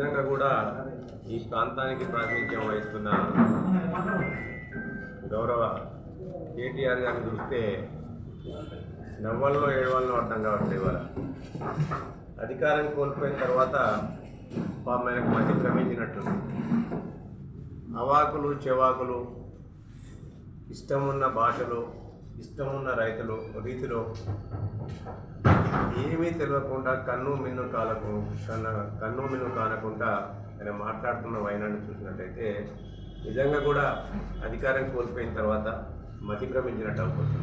విధంగా కూడా ఈ ప్రాంతానికి ప్రాతినిధ్యం వహిస్తున్న గౌరవ కేటీఆర్ గారిని చూస్తే నవ్వల్లో ఏడవల్లో అర్థం కావట్లేదు ఇవాళ. అధికారం కోల్పోయిన తర్వాత పాపం ఆయనకు మతి అవాకులు చెవాకులు ఇష్టం ఉన్న భాషలు ఇష్టమున్న రైతులు రీతిలో ఏమీ తెలియకుండా కన్ను మిన్ను కాలకు కన్న కన్ను మిన్ను కానకుండా ఆయన మాట్లాడుతున్న వైనాన్ని చూసినట్టయితే నిజంగా కూడా అధికారం కోల్పోయిన తర్వాత మతి భ్రమించినట్టు అవుతుంది.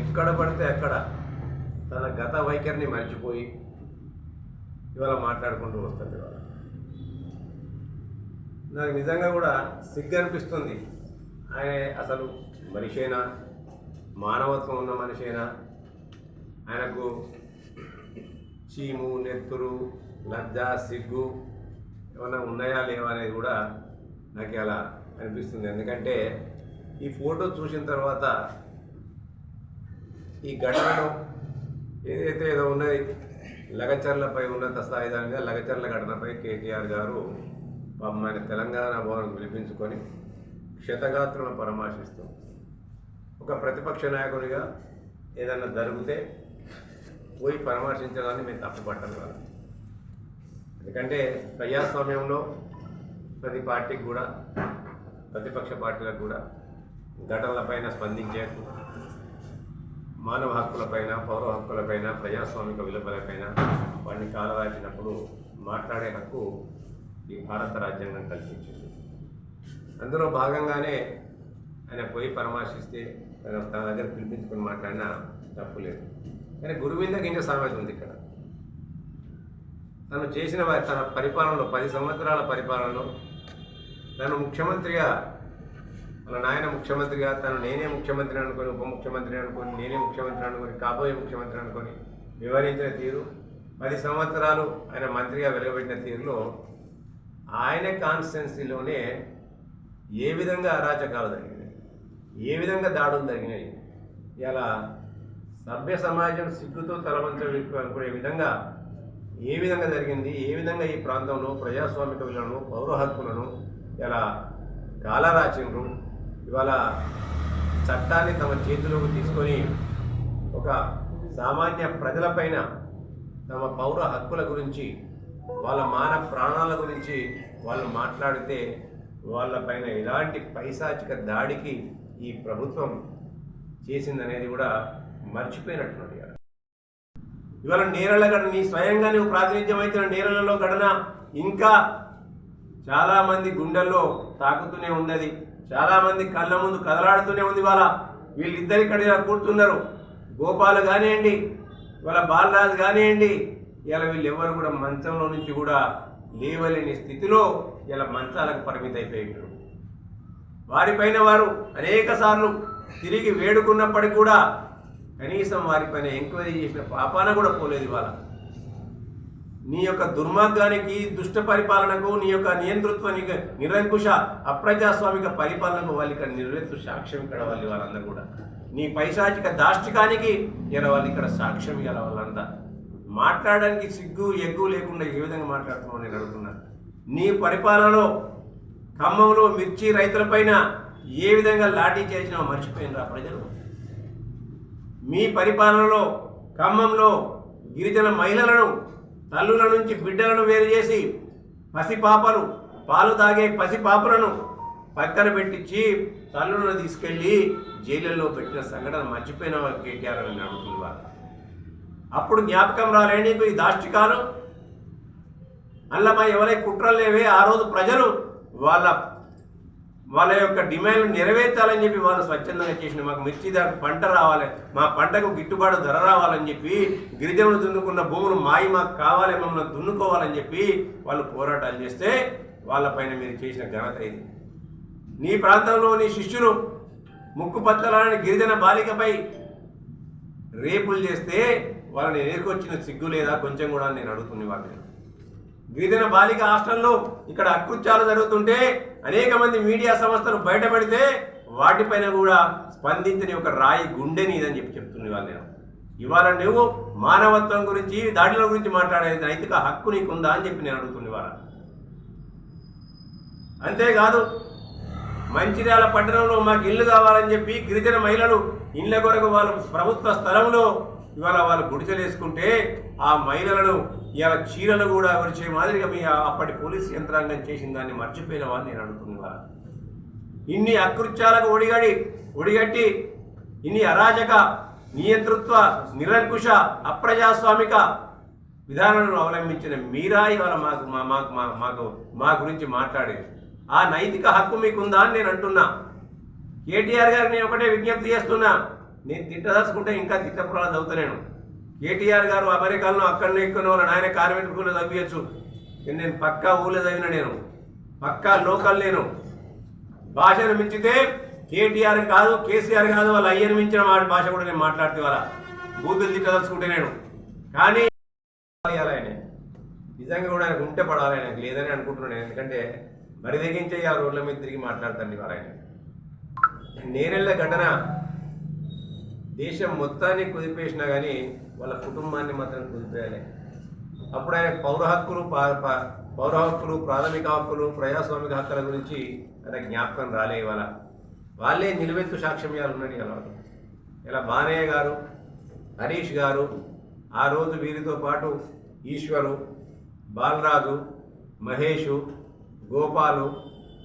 ఎక్కడ పడితే అక్కడ తన గత వైఖరిని మర్చిపోయి ఇవాళ మాట్లాడుకుంటూ వస్తుంది ఇవాళ. నాకు నిజంగా కూడా సిగ్గు అనిపిస్తుంది. ఆయన అసలు మనిషేనా? మానవత్వం ఉన్న మనిషేనా? ఆయనకు చీము నెత్తురు లజ్జ సిగ్గు ఏమైనా ఉన్నాయా లేవా అనేది కూడా నాకు అలా అనిపిస్తుంది. ఎందుకంటే ఈ ఫోటో చూసిన తర్వాత ఈ ఘటనలో ఏదైతే ఏదో ఉన్నది లగచర్లపై ఉన్నత స్థాయి దాని మీద లగచర్ల ఘటనపై కేటీఆర్ గారు పాపం ఆయన తెలంగాణ భవన్ పిలిపించుకొని క్షతగాత్రులను పరామర్శిస్తూ ఒక ప్రతిపక్ష నాయకునిగా ఏదన్నా జరిగితే పోయి పరామర్శించడాన్ని మేము తప్పుపట్టను కాదు. ఎందుకంటే ప్రజాస్వామ్యంలో ప్రతి పార్టీకి కూడా ప్రతిపక్ష పార్టీలకు కూడా ఘటనలపైన స్పందించే మానవ హక్కులపైన పౌర హక్కులపైన ప్రజాస్వామిక విలువలపైన వాటిని కాలరాచినప్పుడు మాట్లాడే హక్కు ఈ భారత రాజ్యాంగం కల్పించింది. అందులో భాగంగానే ఆయన పోయి పరామర్శిస్తే తన తన దగ్గర పిలిపించుకొని మాట్లాడినా తప్పు లేదు. కానీ గురువింద గింజ సామెత ఉంది ఇక్కడ. తను చేసిన వారి తన పరిపాలనలో పది సంవత్సరాల పరిపాలనలో తను ముఖ్యమంత్రిగా వాళ్ళ నాయన ముఖ్యమంత్రిగా తను నేనే ముఖ్యమంత్రి అనుకొని ఉప ముఖ్యమంత్రి అనుకొని నేనే ముఖ్యమంత్రి అనుకొని కాబోయే ముఖ్యమంత్రి అనుకొని వివరించిన తీరు పది సంవత్సరాలు ఆయన మంత్రిగా వెలువబెట్టిన తీరులో ఆయన కాన్స్టిట్యున్సీలోనే ఏ విధంగా అరాచకాలు జరిగినాయి ఏ విధంగా దాడులు జరిగినాయి ఇలా సభ్య సమాజం సిగ్గుతో తలవంచే విధంగా ఏ విధంగా జరిగింది ఏ విధంగా ఈ ప్రాంతంలో ప్రజాస్వామిక విలువలను పౌర హక్కులను ఇలా కాలరాచిండ్రు ఇవాళ చట్టాన్ని తమ చేతిలోకి తీసుకొని ఒక సామాన్య ప్రజలపైన తమ పౌర హక్కుల గురించి వాళ్ళ మాన ప్రాణాల గురించి వాళ్ళు మాట్లాడితే వాళ్ళపైన ఎలాంటి పైశాచిక దాడికి ఈ ప్రభుత్వం చేసిందనేది కూడా మర్చిపోయినట్టున్నది ఇవాళ. ఇవాళ నేరల గడన నీ స్వయంగా నువ్వు ప్రాతినిధ్యం అయితే నేరలలో గడన ఇంకా చాలామంది గుండెల్లో తాకుతూనే ఉన్నది. చాలామంది కళ్ళ ముందు కదలాడుతూనే ఉంది ఇవాళ. వీళ్ళిద్దరి ఇక్కడ కూర్చున్నారు. గోపాల్ కానివ్వండి ఇవాళ బాలరాజు కానివ్వండి ఇలా వీళ్ళెవ్వరు కూడా మంచంలో నుంచి కూడా లేవలేని స్థితిలో ఇలా మంచాలకు పరిమితి అయిపోయారు వారిపైన వారు అనేక సార్లు తిరిగి వేడుకున్నప్పటికీ కూడా కనీసం వారిపైన ఎంక్వైరీ చేసిన పాపాన కూడా పోలేదు ఇవాళ. నీ యొక్క దుర్మార్గానికి దుష్ట పరిపాలనకు నీ యొక్క నియంతృత్వ నిరంకుశ అప్రజాస్వామిక పరిపాలనకు వాళ్ళు ఇక్కడ నిర్వహిస్తూ సాక్ష్యం ఇక్కడ వాళ్ళు వాళ్ళందరూ కూడా. నీ పైశాచిక దాష్టికానికి ఇలా వాళ్ళు ఇక్కడ సాక్ష్యం ఇవ్వాలి వాళ్ళంతా. మాట్లాడడానికి సిగ్గు ఎగ్గు లేకుండా ఏ విధంగా మాట్లాడుతున్నావు నేను అడుగుతున్నాను నీ పరిపాలనలో ఖమ్మంలో మిర్చి రైతులపైన ఏ విధంగా లాఠీ చేసినా మర్చిపోయినరా ప్రజలు? మీ పరిపాలనలో ఖమ్మంలో గిరిజన మహిళలను తల్లుల నుంచి బిడ్డలను వేరు చేసి పసిపాపలు పాలు తాగే పసిపాపలను పక్కన పెట్టించి తల్లులను తీసుకెళ్ళి జైలులో పెట్టిన సంఘటన మర్చిపోయిన కేటీఆర్ అని అడుగుతుంది వాళ్ళు. అప్పుడు జ్ఞాపకం రాలే నీకు ఈ దాష్టికాలు. అల్లమ్మ ఎవరై కుట్రలు లేవే ఆ రోజు ప్రజలు వాళ్ళ వాళ్ళ యొక్క డిమాండ్లు నెరవేర్చాలని చెప్పి వాళ్ళు స్వచ్ఛందంగా చేసిన మాకు మిర్చి దాకా పంట రావాలి మా పంటకు గిట్టుబాటు ధర రావాలని చెప్పి గిరిజనులు దున్నుకున్న భూములు మాయి మాకు కావాలి మమ్మల్ని దున్నుకోవాలని చెప్పి వాళ్ళు పోరాటాలు చేస్తే వాళ్ళపైన మీరు చేసిన ఘనత ఇది. నీ ప్రాంతంలోని శిష్యులు ముక్కు పచ్చలాని గిరిజన బాలికపై రేపులు చేస్తే వాళ్ళని ఎదుర్కొచ్చిన సిగ్గు లేదా కొంచెం కూడా నేను అడుగుతున్న వాళ్ళని గిరిజన బాలిక హాస్టల్లో ఇక్కడ అకృత్యాలు జరుగుతుంటే అనేక మంది మీడియా సంస్థలు బయటపడితే వాటిపైన కూడా స్పందించని ఒక రాయి గుండె నీదని చెప్పి చెప్తుంది వాళ్ళు నేను. ఇవాళ నువ్వు మానవత్వం గురించి దాడుల గురించి మాట్లాడే నైతిక హక్కు నీకుందా అని చెప్పి నేను అడుగుతుంది ఇవాళ. అంతేకాదు మంచిర్యాల పట్టణంలో మాకు ఇల్లు కావాలని చెప్పి గిరిజన మహిళలు ఇళ్ళ కొరకు వాళ్ళు ప్రభుత్వ స్థలంలో ఇవాళ వాళ్ళు గుడిసెలు వేసుకుంటే ఆ మహిళలను ఇవాళ చీరలు కూడా విరిచే మాదిరిగా మీ అప్పటి పోలీస్ యంత్రాంగం చేసిన దాన్ని మర్చిపోయిన వాళ్ళు నేను అడుగుతున్నా. ఇన్ని అకృత్యాలకు ఒడిగడి ఒడిగట్టి ఇన్ని అరాజక నియంతృత్వ నిరంకుశ అప్రజాస్వామిక విధానాలను అవలంబించిన మీరా ఇవాళ మాకు మా మాకు మాకు మా గురించి మాట్లాడేది. ఆ నైతిక హక్కు మీకుందా అని నేను అంటున్నా. కేటీఆర్ గారు నేను ఒకటే విజ్ఞప్తి చేస్తున్నా. నేను తిట్టదలుచుకుంటే ఇంకా తిట్టపురాలు చదువుతలేను. కేటీఆర్ గారు అమెరికాలో అక్కడనే ఎక్కువ వాళ్ళ నాయన కార్మికులు చదివించచ్చు నేను పక్కా ఊళ్ళో చదివిన నేను. పక్కా లోకల్ నేను. భాషను మించితే కేటీఆర్ కాదు కేసీఆర్ కాదు వాళ్ళ అయ్యను మించిన వాడి భాష కూడా నేను మాట్లాడితే వాళ్ళ బూతులు తిట్టదలుచుకుంటే నేను. కానీ ఆయన. నిజంగా కూడా ఆయనకు ఉంటే పడాలి ఆయనకు లేదని అనుకుంటున్నాను ఎందుకంటే మరి తెగించే ఆ రోడ్ల మీద తిరిగి మాట్లాడతాండి వాళ్ళ ఆయన. నేరెళ్ళ ఘటన దేశం మొత్తాన్ని కుదిపేసినా కానీ వాళ్ళ కుటుంబాన్ని మాత్రం కుదిపేయాలి అప్పుడు ఆయన పౌర హక్కులు పౌర హక్కులు ప్రాథమిక హక్కులు ప్రజాస్వామిక హక్కుల గురించి ఆయన జ్ఞాపకం రాలే ఇవాళ. వాళ్ళే నిలువెత్తు సాక్ష్యమ్యాలు ఉన్నాయి ఇలా ఇలా బానయ్య గారు హరీష్ గారు ఆ రోజు వీరితో పాటు ఈశ్వరు బాలరాజు మహేషు గోపాలు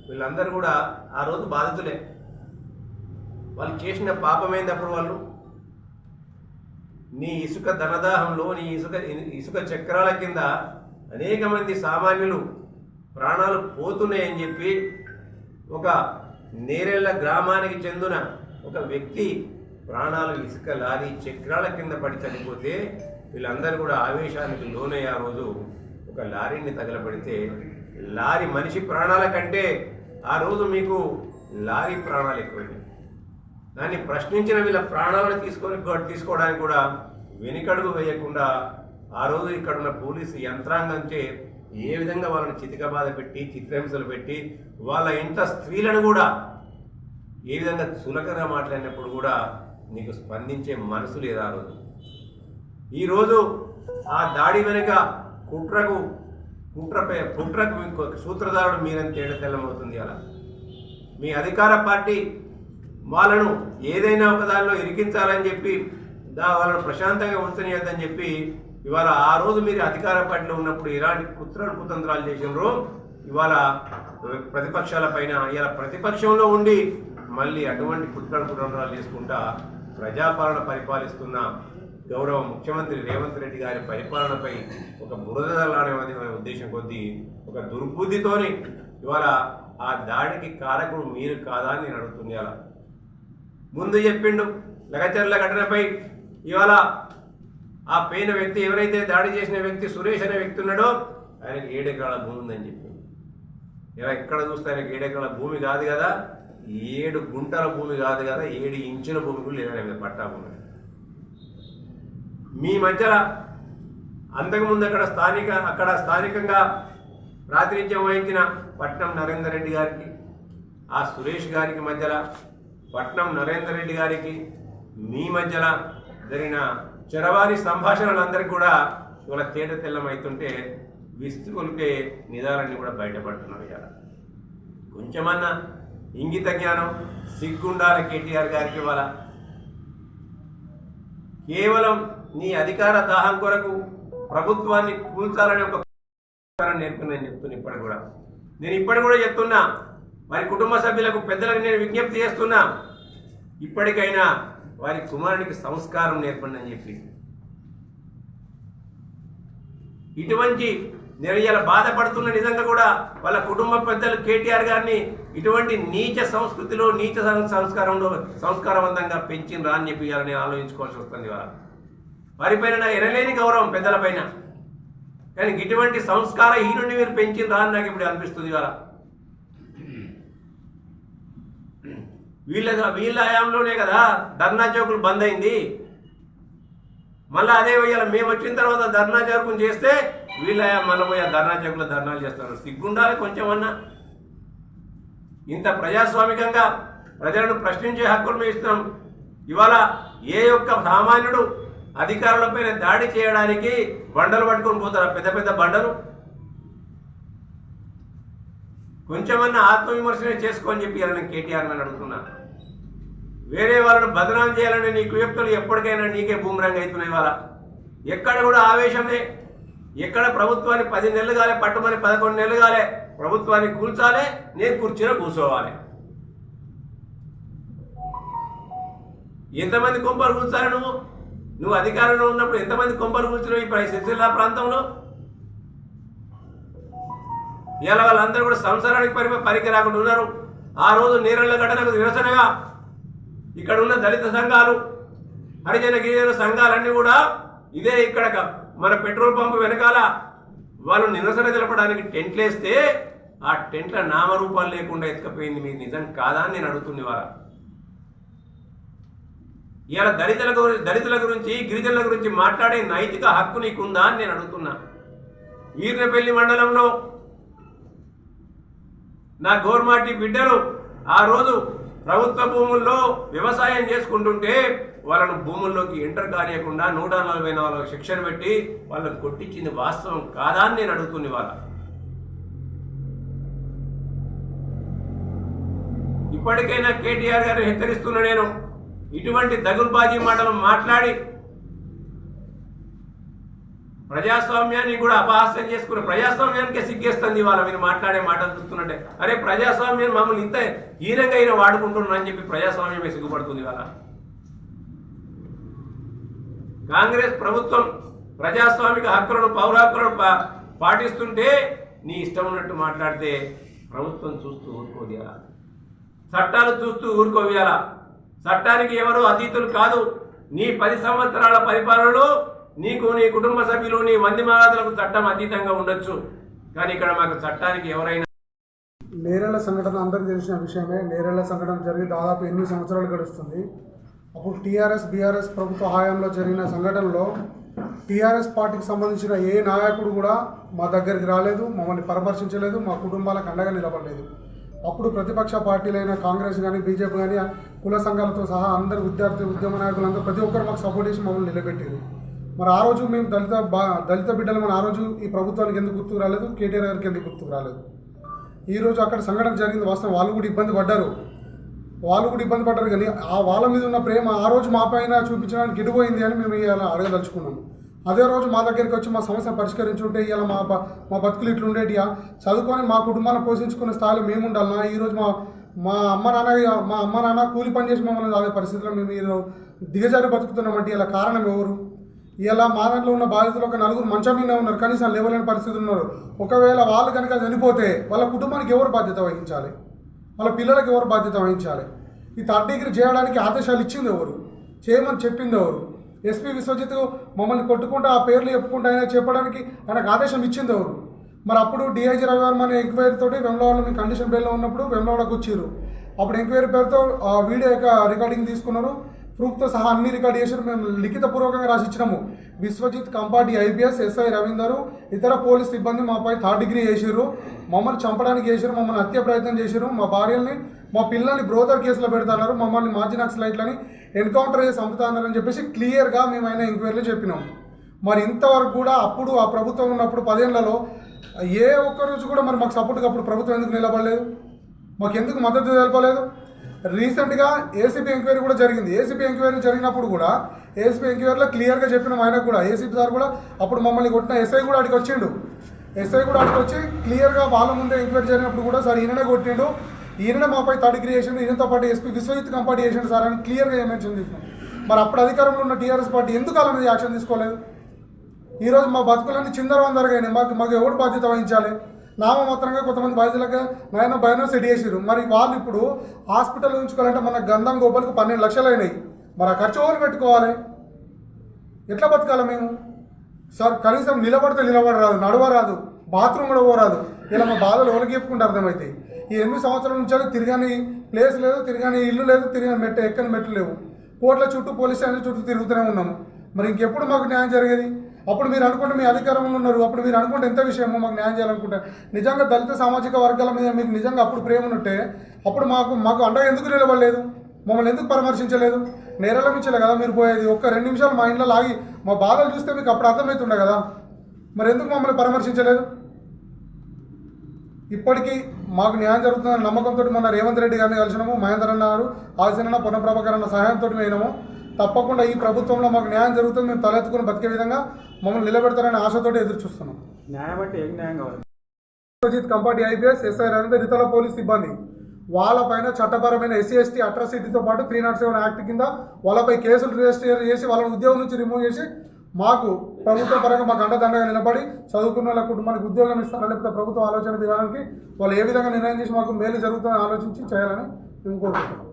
వీళ్ళందరూ కూడా ఆ రోజు బాధితులే. వాళ్ళు చేసిన పాపమైంది అప్పుడు వాళ్ళు? నీ ఇసుక ధనదాహంలో నీ ఇసుక ఇసుక చక్రాల కింద అనేక మంది సామాన్యులు ప్రాణాలు పోతున్నాయని చెప్పి ఒక నేరెళ్ళ గ్రామానికి చెందిన ఒక వ్యక్తి ప్రాణాలు ఇసుక లారీ చక్రాల కింద పడి చనిపోతే వీళ్ళందరూ కూడా ఆవేశానికి లోనయ్యే ఆ రోజు ఒక లారీని తగలబడితే లారీ మనిషి ప్రాణాల కంటే ఆ రోజు మీకు లారీ ప్రాణాలు ఎక్కువైనాయి. దాన్ని ప్రశ్నించిన వీళ్ళ ప్రాణాలను తీసుకొని తీసుకోవడానికి కూడా వెనుకడుగు వేయకుండా ఆ రోజు ఇక్కడ ఉన్న పోలీసు యంత్రాంగంచే ఏ విధంగా వాళ్ళని చితికబాధ పెట్టి చిత్రహింసలు పెట్టి వాళ్ళ ఇంట స్త్రీలను కూడా ఏ విధంగా చులకగా మాట్లాడినప్పుడు కూడా నీకు స్పందించే మనసు లేదు ఆ రోజు? ఈరోజు ఆ దాడి వెనుక కుట్రకు కుట్రపై కుట్రకు సూత్రధారుడు మీరని తేడా తెల్లమవుతుంది అలా. మీ అధికార పార్టీ వాళ్ళను ఏదైనా ఒకదానిలో ఇరికించాలని చెప్పి దా వాళ్ళను ప్రశాంతంగా ఉంచనియద్దని చెప్పి ఇవాళ ఆ రోజు మీరు అధికార పార్టీలో ఉన్నప్పుడు ఎలాంటి కుత్రలు కుతంత్రాలు చేసినారు ఇవాళ ప్రతిపక్షాల పైన ఇలా ప్రతిపక్షంలో ఉండి మళ్ళీ అటువంటి కుత్రలు కుతంత్రాలు చేసుకుంటా ప్రజాపాలన పరిపాలిస్తున్న గౌరవ ముఖ్యమంత్రి రేవంత్ రెడ్డి గారి పరిపాలనపై ఒక బురదలాడే ఉద్దేశం కొద్దీ ఒక దుర్బుద్ధితోని ఇవాళ ఆ దాడికి కారకుడు మీరు కాదా అని నేను అడుగుతుంది అలా ముందు చెప్పిండు లగచర్ల ఘటనపై ఇవాళ ఆ పోయిన వ్యక్తి ఎవరైతే దాడి చేసిన వ్యక్తి సురేష్ అనే వ్యక్తి ఉన్నాడో ఆయనకి ఏడెకరాల భూమి ఉందని చెప్పి ఇలా ఎక్కడ చూస్తే ఆయనకి ఏడెకరాల భూమి కాదు కదా ఏడు గుంటల భూమి కాదు కదా ఏడు ఇంచుల భూమి కూడా లేదా మీద పట్టా భూమి. మీ మధ్యలో అంతకుముందు అక్కడ స్థానిక అక్కడ స్థానికంగా ప్రాతినిధ్యం వహించిన పట్నం నరేందర్ రెడ్డి గారికి ఆ సురేష్ గారికి మధ్యలో పట్నం నరేందర్ రెడ్డి గారికి మీ మధ్యలో జరిగిన చరవారి సంభాషణలందరికీ కూడా ఇవాళ తేట తెల్లం అవుతుంటే విస్తుకొలిపే నిదాలన్నీ కూడా బయటపడుతున్నాం ఇవాళ. కొంచెమన్నా ఇంగిత జ్ఞానం సిగ్గుండాల కేటీఆర్ గారికి ఇవాళ. కేవలం నీ అధికార దాహం కొరకు ప్రభుత్వాన్ని కూల్చాలని ఒక నేర్పుందని చెప్తున్నా ఇప్పటికి కూడా. నేను ఇప్పటికి కూడా చెప్తున్నా వారి కుటుంబ సభ్యులకు పెద్దలకు నేను విజ్ఞప్తి చేస్తున్నా ఇప్పటికైనా వారి కుమారునికి సంస్కారం నేర్పండి అని చెప్పి. ఇటువంటి నేను ఇలా బాధపడుతున్న నిజంగా కూడా వాళ్ళ కుటుంబ పెద్దలు కేటీఆర్ గారిని ఇటువంటి నీచ సంస్కృతిలో నీచ సంస్కారంలో సంస్కారవంతంగా పెంచిండ్రా అని చెప్పి ఇవాళ నేను ఆలోచించుకోవాల్సి వస్తుంది వాళ్ళ వారిపైన నా ఎనలేని గౌరవం పెద్దలపైన కానీ ఇటువంటి సంస్కార హీనుడిని మీరు పెంచిండ్రా అని నాకు ఇప్పుడు అనిపిస్తుంది ఇవాళ. వీళ్ళ వీళ్ళ హయాంలోనే కదా ధర్నా చౌకులు బంద్ అయింది. మళ్ళీ అదే ఇవాళ మేము వచ్చిన తర్వాత ధర్నా చౌకులు చేస్తే వీళ్ళ హయాం మళ్ళీ పోయి ధర్నా చౌకులు ధర్నాలు చేస్తారు. సిగ్గుండాలి కొంచెం అన్నా ఇంత ప్రజాస్వామికంగా ప్రజలను ప్రశ్నించే హక్కులు మేము ఇస్తున్నాం. ఇవాళ ఏ ఒక్క సామాన్యుడు అధికారులపైన దాడి చేయడానికి బండలు పట్టుకొని పోతారు? పెద్ద పెద్ద బండలు. కొంచెమన్నా ఆత్మవిమర్శనే చేసుకొని చెప్పి నేను కేటీఆర్ అని అడుగుతున్నాను వేరే వాళ్ళను బదనాం చేయాలని నీ కుయుక్తులు ఎప్పటికైనా నీకే బూమరంగ్ అవుతున్నాయి వాళ్ళ ఎక్కడ కూడా ఆవేశమే. ఎక్కడ ప్రభుత్వాన్ని పది నెలలు కాలే పట్టుమని పదకొండు నెలలు కాలే ప్రభుత్వాన్ని కూల్చాలే నేను కుర్చీలో కూర్చోవాలి. ఎంతమంది కొంపలు కూర్చాలి నువ్వు? నువ్వు అధికారంలో ఉన్నప్పుడు ఎంతమంది కొంపలు కూర్చున్నావు ఈ సిరిసిల్ల ప్రాంతంలో? ఇలా వాళ్ళందరూ కూడా సంసారానికి పరి పరికి రాకుండా ఉన్నారు. ఆ రోజు నీరళ్ళ ఘటనకు నిరసనగా ఇక్కడ ఉన్న దళిత సంఘాలు హరిజన గిరిజన సంఘాలన్నీ కూడా ఇదే ఇక్కడ మన పెట్రోల్ పంప్ వెనకాల వాళ్ళు నిరసన తెలపడానికి టెంట్లు వేస్తే ఆ టెంట్ల నామరూపాలు లేకుండా ఎత్తుకపోయింది మీరు నిజం కాదా అని నేను అడుగుతుంది వారా ఇలా దళితుల గురించి దళితుల గురించి గిరిజనుల గురించి మాట్లాడే నైతిక హక్కు నీకుందా అని నేను అడుగుతున్నా. వీరినపల్లి మండలంలో నా గోర్మాటి బిడ్డలు ఆ రోజు ప్రభుత్వ భూముల్లో వ్యవసాయం చేసుకుంటుంటే వాళ్ళను భూముల్లోకి ఎంటర్ కానియకుండా నూట నలభై నాలుగు శిక్షణ పెట్టి వాళ్ళని కొట్టించింది వాస్తవం కాదా అని నేను అడుగుతుంది వాళ్ళ ఇప్పటికైనా కేటీఆర్ గారు హెచ్చరిస్తున్నా నేను. ఇటువంటి దగుల్బాజీ మాటలు మాట్లాడి ప్రజాస్వామ్యాన్ని కూడా అపహాస్యం చేసుకుని ప్రజాస్వామ్యానికే సిగ్గేస్తుంది ఇవాళ మీరు మాట్లాడే మాటలు చూస్తున్నట్టే అరే ప్రజాస్వామ్యం మమ్మల్ని ఇంత హీనంగా అయినా వాడుకుంటున్నానని చెప్పి ప్రజాస్వామ్యమే సిగ్గుపడుతుంది ఇవాళ. కాంగ్రెస్ ప్రభుత్వం ప్రజాస్వామిక హక్కులను పౌరాకులను పా- పాటిస్తుంటే నీ ఇష్టం ఉన్నట్టు మాట్లాడితే ప్రభుత్వం చూస్తూ ఊరుకోదు చట్టాలు చూస్తూ ఊరుకోవేయాల చట్టానికి ఎవరు అతీతులు కాదు. నీ పది సంవత్సరాల పరిపాలనలో నీకు నీ కుటుంబ సభ్యులు నీ మంది మహారాజులకు చట్టం అతీతంగా ఉండొచ్చు. కానీ ఇక్కడ మాకు చట్టానికి ఎవరైనా నేరేళ్ళ సంఘటన అందరికీ తెలిసిన విషయమే. నేరేళ్ళ సంఘటన జరిగి దాదాపు ఎన్ని సంవత్సరాలు గడుస్తుంది. అప్పుడు టీఆర్ఎస్ బీఆర్ఎస్ ప్రభుత్వ హయాంలో జరిగిన సంఘటనలో టీఆర్ఎస్ పార్టీకి సంబంధించిన ఏ నాయకుడు కూడా మా దగ్గరికి రాలేదు మమ్మల్ని పరామర్శించలేదు మా కుటుంబాలకు అండగా నిలబడలేదు. అప్పుడు ప్రతిపక్ష పార్టీలైన కాంగ్రెస్ కానీ బీజేపీ కానీ కుల సంఘాలతో సహా అందరు విద్యార్థి ఉద్యమ నాయకులందరూ ప్రతి ఒక్కరు మాకు సపోర్ట్ చేసి మమ్మల్ని నిలబెట్టారు మరి ఆ రోజు మేము దళిత బా దళిత బిడ్డలు మన ఆ రోజు ఈ ప్రభుత్వానికి ఎందుకు గుర్తుకు రాలేదు? కేటీఆర్ గారికి ఎందుకు గుర్తుకు రాలేదు? ఈరోజు అక్కడ సంఘటన జరిగింది వాస్తవం వాళ్ళు కూడా ఇబ్బంది పడ్డారు. వాళ్ళు కూడా ఇబ్బంది పడ్డారు కానీ ఆ వాళ్ళ మీద ఉన్న ప్రేమ ఆ రోజు మా పైన చూపించడానికి ఎడిపోయింది అని మేము ఇలా అడగదలుచుకున్నాము. అదే రోజు మా దగ్గరికి వచ్చి మా సమస్య పరిష్కరించుంటే ఇలా మా మా బతుకులు ఇట్లు ఉండేటియా చదువుకొని మా కుటుంబాన్ని పోషించుకునే స్థాయిలో మేము ఉండాలన్నా ఈరోజు మా మా అమ్మ నాన్న మా అమ్మ నాన్న కూలి పని చేసి మమ్మల్ని అదే పరిస్థితిలో మేము ఈరోజు దిగజారి బతుకుతున్నామంటే ఇలా కారణం ఎవరు? ఇలా మా దాంట్లో ఉన్న బాధితులు ఒక నలుగురు మంచం మీద ఉన్నారు కనీసం లేవలేని పరిస్థితి ఉన్నారు. ఒకవేళ వాళ్ళు కనుక చనిపోతే వాళ్ళ కుటుంబానికి ఎవరు బాధ్యత వహించాలి? వాళ్ళ పిల్లలకు ఎవరు బాధ్యత వహించాలి? ఈ థర్డ్ డిగ్రీ చేయడానికి ఆదేశాలు ఇచ్చింది ఎవరు? చేయమని చెప్పింది ఎవరు? ఎస్పీ విశ్వజిత్ మమ్మల్ని కొట్టుకుంటూ ఆ పేర్లు చెప్పుకుంటూ ఆయన చెప్పడానికి ఆయనకు ఆదేశం ఇచ్చింది ఎవరు? మరి అప్పుడు డిఐజీ రవివర్మ అనే ఎంక్వైరీ తోటి వెమ్లవాడలో మీ కండిషన్ బెయిల్లో ఉన్నప్పుడు వెమ్లవాడకు వచ్చారు. అప్పుడు ఎంక్వైరీ పేరుతో వీడియో యొక్క రికార్డింగ్ తీసుకున్నారు. ప్రూఫ్తో సహా అన్ని రికార్డ్ చేసారు. మేము లిఖితపూర్వకంగా రాసి ఇచ్చినాము విశ్వజిత్ కంపాటి ఐపీఎస్ ఎస్ఐ రవీందరు ఇతర పోలీస్ సిబ్బంది మాపై థర్డ్ డిగ్రీ చేసిర్రు మమ్మల్ని చంపడానికి చేశారు మమ్మల్ని హత్య ప్రయత్నం చేశారు మా భార్యల్ని మా పిల్లల్ని బ్రోదర్ కేసులో పెడతాన్నారు మమ్మల్ని మాజీ నక్సలైట్లని ఎన్కౌంటర్ చేసి అమ్ముతానని చెప్పేసి క్లియర్గా మేము అయినా ఎంక్వైరీలో చెప్పినాం. మరి ఇంతవరకు కూడా అప్పుడు ఆ ప్రభుత్వం ఉన్నప్పుడు పదేళ్ళలో ఏ ఒక్క రోజు కూడా మరి మాకు సపోర్ట్గా అప్పుడు ప్రభుత్వం ఎందుకు నిలబడలేదు? మాకు ఎందుకు మద్దతు తెలపలేదు? రీసెంట్గా ఏసీబీ ఎంక్వైరీ కూడా జరిగింది. ఏసీబీ ఎంక్వైరీ జరిగినప్పుడు కూడా ఏసీబీ ఎంక్వైరీలో క్లియర్గా చెప్పిన ఆయనకు కూడా ఏసీబీ సార్ కూడా అప్పుడు మమ్మల్ని కొట్టిన ఎస్ఐ కూడా అడిగి వచ్చిండు. ఎస్ఐ కూడా అడిగి వచ్చి క్లియర్గా వాళ్ళ ముందే ఎంక్వైరీ జరిగినప్పుడు కూడా సార్ ఈయననే కొట్టిండు. ఈయననే మాపై థర్డ్ చేసిండు ఈయనతో పాటు ఎస్పీ విశ్వజిత్ కంపార్టీ చేసిండు సార్ అని క్లియర్గా మెన్షన్ చేసినాం మరి అప్పుడు అధికారంలో ఉన్న టీఆర్ఎస్ పార్టీ ఎందుకు అలాంటి మీద యాక్షన్ తీసుకోలేదు? ఈరోజు మా బతుకులన్నీ చిందరవందరగా మాకు మాకు ఎవరు బాధ్యత వహించాలి? నామమాత్రంగా కొంతమంది బాధితులకు నాయన భయనో సెట్ చేసారు మరి వాళ్ళు ఇప్పుడు హాస్పిటల్ ఉంచుకోవాలంటే మన గంధం గోపాలకు పన్నెండు లక్షలు అయినాయి. మరి ఆ ఖర్చు ఎవరు పెట్టుకోవాలి? ఎట్లా బతకాలి మేము? సార్ కనీసం నిలబడితే నిలబడరాదు నడవరాదు బాత్రూమ్ కూడా పోరాదు. ఇలా మా బాధలు ఎవరికి చెప్పుకుంటే అర్థమైతే ఈ ఎనిమిది సంవత్సరాల నుంచి తిరగని ప్లేస్ లేదు తిరగని ఇల్లు లేదు తిరగని మెట్ట ఎక్కని మెట్లు లేవు. కోట్ల చుట్టూ పోలీస్ స్టేషన్ చుట్టూ తిరుగుతూనే ఉన్నాము. మరి ఇంకెప్పుడు మాకు న్యాయం జరిగేది? అప్పుడు మీరు అనుకుంటే మీ అధికారంలో ఉన్నారు. అప్పుడు మీరు అనుకుంటే ఎంత విషయమో మాకు న్యాయం చేయాలనుకుంటే నిజంగా దళిత సామాజిక వర్గాల మీద మీకు నిజంగా అప్పుడు ప్రేమ ఉంటే అప్పుడు మాకు మాకు అండగా ఎందుకు నిలబడలేదు? మమ్మల్ని ఎందుకు పరామర్శించలేదు? నేరలమించలే కదా మీరు పోయేది? ఒక్క రెండు నిమిషాలు మా ఇంట్లో లాగి మా బాధలు చూస్తే మీకు అప్పుడు అర్థమవుతుండే కదా? మరి ఎందుకు మమ్మల్ని పరామర్శించలేదు? ఇప్పటికీ మాకు న్యాయం జరుగుతుందన్న నమ్మకంతో మొన్న రేవంత్ రెడ్డి గారిని కలిసినాము. మహేందర్ అన్న గారు ఆశీనన్న పొన్న ప్రభాకర్ అన్న సహాయంతో పోయినాము తప్పకుండా ఈ ప్రభుత్వంలో మాకు న్యాయం జరుగుతుంది మేము తలెత్తుకుని బతికే విధంగా మమ్మల్ని నిలబెడతారనే ఆశతోటి ఎదురు చూస్తున్నాం. న్యాయం అంటే ఏం న్యాయం కావాలి? అజిత్ కంపాటి ఐపీఎస్ ఎస్ఐ రవీంద్ర ఇతర పోలీస్ సిబ్బంది. వాళ్ళపైన చట్టపరమైన ఎస్సీ ఎస్టీ అట్రాసిటీతో పాటు త్రీ నాట్ సెవెన్ యాక్ట్ కింద వాళ్ళపై కేసులు రిజిస్టర్ చేసి వాళ్ళని ఉద్యోగం నుంచి రిమూవ్ చేసి మాకు ప్రభుత్వ పరంగా మాకు అండదండగా నిలబడి చదువుకున్న వాళ్ళ కుటుంబానికి ఉద్యోగం ఇస్తారా లేకపోతే ప్రభుత్వ ఆలోచన విధానానికి వాళ్ళు ఏ విధంగా నిర్ణయం చేసి మాకు మేలు జరుగుతుందని ఆలోచించి చేయాలని మేము కోరుకుంటున్నాం.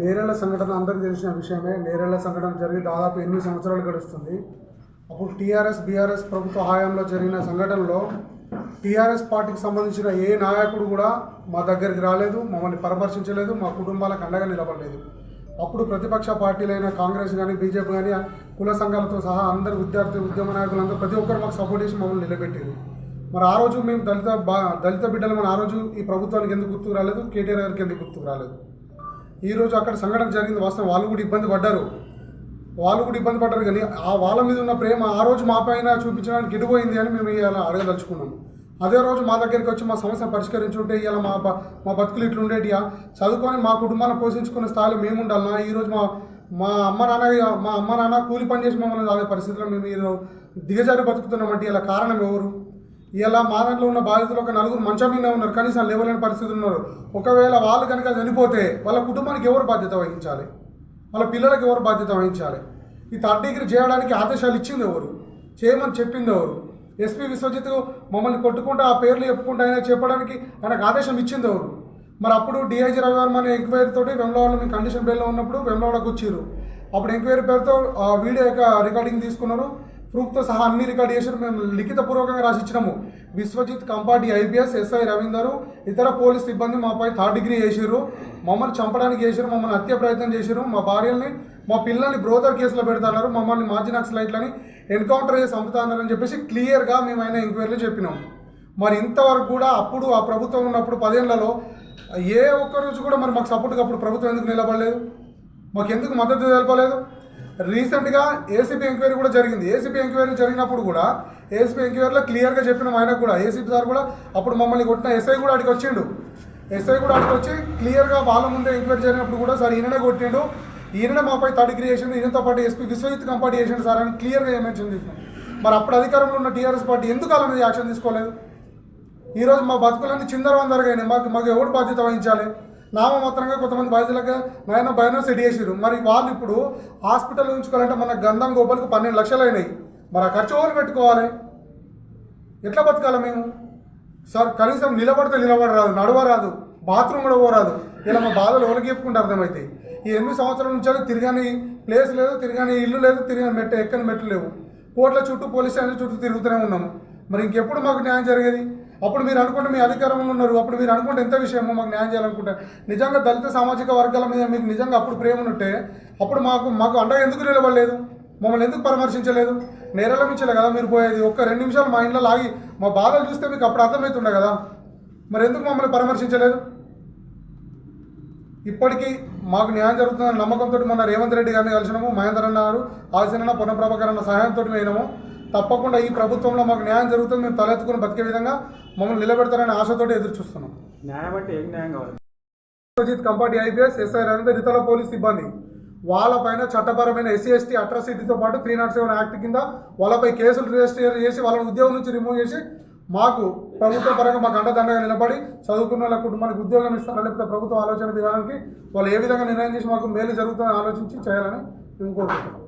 నేరేళ్ళ సంఘటన అందరికీ తెలిసిన విషయమే. నేరేళ్ళ సంఘటన జరిగి దాదాపు ఎన్ని సంవత్సరాలు గడుస్తుంది. అప్పుడు టీఆర్ఎస్ బీఆర్ఎస్ ప్రభుత్వ హయాంలో జరిగిన సంఘటనలో టీఆర్ఎస్ పార్టీకి సంబంధించిన ఏ నాయకుడు కూడా మా దగ్గరికి రాలేదు మమ్మల్ని పరామర్శించలేదు మా కుటుంబాలకు అండగా నిలబడలేదు. అప్పుడు ప్రతిపక్ష పార్టీలైన కాంగ్రెస్ కానీ బీజేపీ కానీ కుల సంఘాలతో సహా అందరు విద్యార్థి ఉద్యమ నాయకులందరూ ప్రతి ఒక్కరు మాకు సపోర్ట్ చేసి మమ్మల్ని నిలబెట్టారు మరి ఆ రోజు మేము దళిత బా దళిత బిడ్డలు మన ఆ రోజు ఈ ప్రభుత్వానికి ఎందుకు గుర్తుకు రాలేదు? కేటీఆర్ గారికి ఎందుకు గుర్తుకు రాలేదు? ఈ రోజు అక్కడ సంఘటన జరిగింది. వాస్తవం వాళ్ళు కూడా ఇబ్బంది పడ్డారు. వాళ్ళు కూడా ఇబ్బంది పడ్డారు కానీ ఆ వాళ్ళ మీద ఉన్న ప్రేమ ఆ రోజు మా పైన చూపించడానికి ఎడిపోయింది అని మేము ఇలా అడగదలుచుకున్నాము. అదే రోజు మా దగ్గరికి వచ్చి మా సమస్య పరిష్కరించుంటే ఇలా మా మా బతుకులు ఇట్లా ఉండేటియా చదువుకొని మా కుటుంబాన్ని పోషించుకునే స్థాయిలో మేము ఉండాలన్నా ఈరోజు మా మా అమ్మ నాన్న మా అమ్మ నాన్న కూలి పని చేసి మమ్మల్ని అదే పరిస్థితిలో మేము ఈరోజు దిగజారి బతుకుతున్నామంటే ఇలా కారణం ఎవరు? ఇలా మా దాంట్లో ఉన్న బాధితులు ఒక నలుగురు మంచం మీద ఉన్నారు కనీసం లేవలేని పరిస్థితి ఉన్నారు. ఒకవేళ వాళ్ళు కనుక చనిపోతే వాళ్ళ కుటుంబానికి ఎవరు బాధ్యత వహించాలి? వాళ్ళ పిల్లలకు ఎవరు బాధ్యత వహించాలి? ఈ థర్డ్ డిగ్రీ చేయడానికి ఆదేశాలు ఇచ్చింది ఎవరు? చేయమని చెప్పింది ఎవరు? ఎస్పీ విశ్వజిత్ మమ్మల్ని కొట్టుకుంటూ ఆ పేర్లు చెప్పుకుంటూ ఆయన చెప్పడానికి ఆయనకు ఆదేశం ఇచ్చింది ఎవరు? మరి అప్పుడు డిఐజీ రవివర్మ అనే ఎంక్వైరీ తోటి వెమ్లవాడలో మీ కండిషన్ బెయిల్లో ఉన్నప్పుడు వెమ్లవాడకు వచ్చారు. అప్పుడు ఎంక్వైరీ పేరుతో వీడియో యొక్క రికార్డింగ్ తీసుకున్నారు. ప్రూఫ్తో సహా అన్ని రికార్డ్ చేసారు మేము లిఖితపూర్వకంగా రాసిచ్చినాము. విశ్వజిత్ కంపాటి ఐపీఎస్ ఎస్ఐ రవీందరు ఇతర పోలీస్ సిబ్బంది మాపై థర్డ్ డిగ్రీ చేసిర్రు. మమ్మల్ని చంపడానికి చేసిర్రు మమ్మల్ని హత్య ప్రయత్నం చేసిర్రు. మా భార్యల్ని మా పిల్లల్ని బ్రోదర్ కేసులో పెడతాన్నారు మమ్మల్ని మాజీ నక్సలైట్లని ఎన్కౌంటర్ చేసి అమ్ముతానని చెప్పేసి క్లియర్గా మేము ఆయన ఎంక్వైరీలో చెప్పినాం. మరి ఇంతవరకు కూడా అప్పుడు ఆ ప్రభుత్వం ఉన్నప్పుడు పదేళ్ళలో ఏ ఒక్క రోజు కూడా మరి మాకు సపోర్ట్గా అప్పుడు ప్రభుత్వం ఎందుకు నిలబడలేదు? మాకు ఎందుకు మద్దతు తెలపలేదు? రీసెంట్గా ఏసీపీ ఎంక్వైరీ కూడా జరిగింది. ఏసీపీ ఎంక్వైరీ జరిగినప్పుడు కూడా ఏసీపీ ఎంక్వైరీలో క్లియర్గా చెప్పిన ఆయనకు కూడా ఏసీపీ సార్ కూడా అప్పుడు మమ్మల్ని కొట్టిన ఎస్ఐ కూడా అడిగి వచ్చిండు. ఎస్ఐ కూడా అడిగి వచ్చి క్లియర్గా వాళ్ళ ముందే ఎంక్వైరీ జరిగినప్పుడు కూడా సార్ ఈయననే కొట్టిండు. ఈయననే మాపై థర్డ్ చేసిండు. ఈయనతో పాటు ఎస్పీ విశ్వజిత్ కంపార్టీ చేసిండు సార్ అని క్లియర్గా మెన్షన్ చేసినాం మరి అప్పుడు అధికారంలో ఉన్న టీఆర్ఎస్ పార్టీ ఎందుకు అలాంటి యాక్షన్ తీసుకోలేదు? ఈరోజు మా బతుకులన్నీ చిందరవందరగా మాకు మాకు ఎవరు బాధ్యత వహించాలి? నామమాత్రంగా కొంతమంది బాధితులకు నాయన భయన సెట్ చేసారు మరి వాళ్ళు ఇప్పుడు హాస్పిటల్ ఉంచుకోవాలంటే మన గంధం గోపాలకు పన్నెండు లక్షలు అయినాయి. మరి ఆ ఖర్చు ఎవరు పెట్టుకోవాలి? ఎట్లా బతకాలి మేము? సార్ కనీసం నిలబడితే నిలబడరాదు నడవరాదు బాత్రూమ్ కూడా పోరాదు. ఇలా మా బాధలు ఎవరికి అర్థమైతే ఈ ఎనిమిది సంవత్సరాల నుంచి తిరగాని ప్లేస్ లేదు తిరగాని ఇల్లు లేదు తిరగని మెట్టు ఎక్కని మెట్లు లేవు. కోట్ల చుట్టూ పోలీస్ స్టేషన్ చుట్టూ తిరుగుతూనే ఉన్నాము. మరి ఇంకెప్పుడు మాకు న్యాయం జరిగేది? అప్పుడు మీరు అనుకుంటే మీ అధికారంలో ఉన్నారు. అప్పుడు మీరు అనుకుంటే ఎంత విషయమో మాకు న్యాయం చేయాలనుకుంటే నిజంగా దళిత సామాజిక వర్గాల మీద మీకు నిజంగా అప్పుడు ప్రేమ ఉంటే అప్పుడు మాకు మాకు అండగా ఎందుకు నిలబడలేదు? మమ్మల్ని ఎందుకు పరామర్శించలేదు? నేరలమించలే కదా మీరు పోయేది? ఒక్క రెండు నిమిషాలు మా ఇంట్లో లాగి మా బాధలు చూస్తే మీకు అప్పుడు అర్థమవుతుండే కదా? మరి ఎందుకు మమ్మల్ని పరామర్శించలేదు? ఇప్పటికీ మాకు న్యాయం జరుగుతుందన్న నమ్మకంతో మొన్న రేవంత్ రెడ్డి గారిని కలిసినాము మహేందర్ అన్న గారు ఆసీన పొన్న ప్రభాకర్ అన్న సహాయంతో పోయినాము తప్పకుండా ఈ ప్రభుత్వంలో మాకు న్యాయం జరుగుతుంది మేము తలెత్తుకుని బతికే విధంగా మమ్మల్ని నిలబెడతారనే ఆశతోటి ఎదురు చూస్తున్నాం. న్యాయం అంటే ఏం న్యాయం కావాలి? అజిత్ కంపాటి ఐపీఎస్ ఎస్ఐ రవీంద్ర ఇతర పోలీస్ సిబ్బంది. వాళ్ళపైన చట్టపరమైన ఎస్సీ ఎస్టీ అట్రాసిటీతో పాటు త్రీ నాట్ సెవెన్ యాక్ట్ కింద వాళ్ళపై కేసులు రిజిస్టర్ చేసి వాళ్ళని ఉద్యోగం నుంచి రిమూవ్ చేసి మాకు ప్రభుత్వ పరంగా మాకు అండదండగా నిలబడి చదువుకున్న వాళ్ళ కుటుంబానికి ఉద్యోగం ఇస్తారా లేకపోతే ప్రభుత్వ ఆలోచన విధానానికి వాళ్ళు ఏ విధంగా నిర్ణయం చేసి మాకు మేలు జరుగుతుందని ఆలోచించి చేయాలని మేము కోరుకుంటున్నాం.